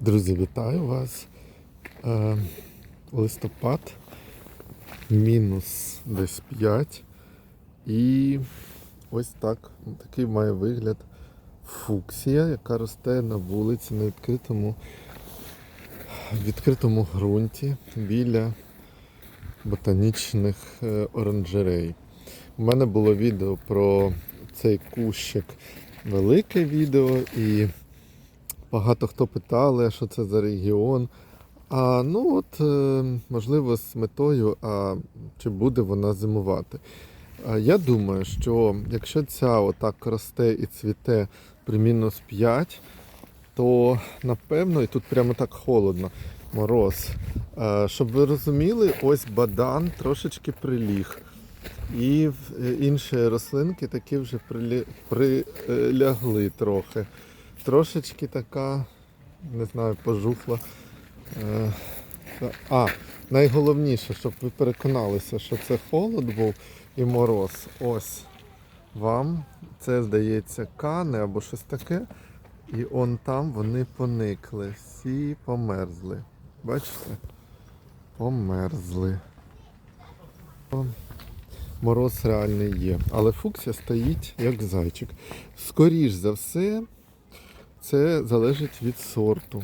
Друзі, вітаю вас. Е, листопад, мінус десь 5. І ось так, такий має вигляд фуксія, яка росте на вулиці на відкритому, відкритому ґрунті біля ботанічних е, оранжерей. У мене було відео про цей кущик, велике відео, і багато хто питали, що це за регіон. А ну от, е, можливо, з метою, а чи буде вона зимувати. Я думаю, що якщо ця отак росте і цвіте при мінус 5, то напевно, і тут прямо так холодно, мороз. Щоб ви розуміли, ось бадан трошечки приліг. І е, інші рослинки такі вже прилягли трохи. Трошечки така, не знаю, пожухла. Е, А, найголовніше, щоб ви переконалися, що це холод був і мороз. Ось вам. Це здається кани або щось таке. І он там вони поникли. Всі померзли. Бачите? Померзли. Мороз реальний є. Але фуксія стоїть як зайчик. Скоріш за все, це залежить від сорту.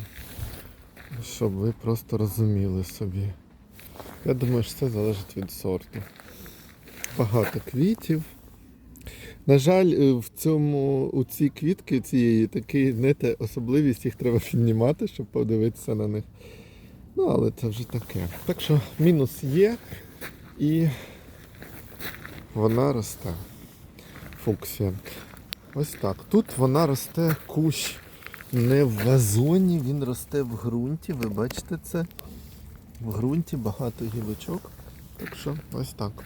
Щоб ви просто розуміли собі. Я думаю, що це залежить від сорту. Багато квітів. На жаль, е, в цьому, у ці квітки цієї такий, знаєте, особливість, їх треба піднімати, щоб подивитися на них. Ну, але це вже таке. Так що мінус є і вона росте. Фуксія. Ось так. Тут вона росте кущ не в вазоні, він росте в ґрунті. Ви бачите це? В ґрунті багато гілочок. Так що ось так.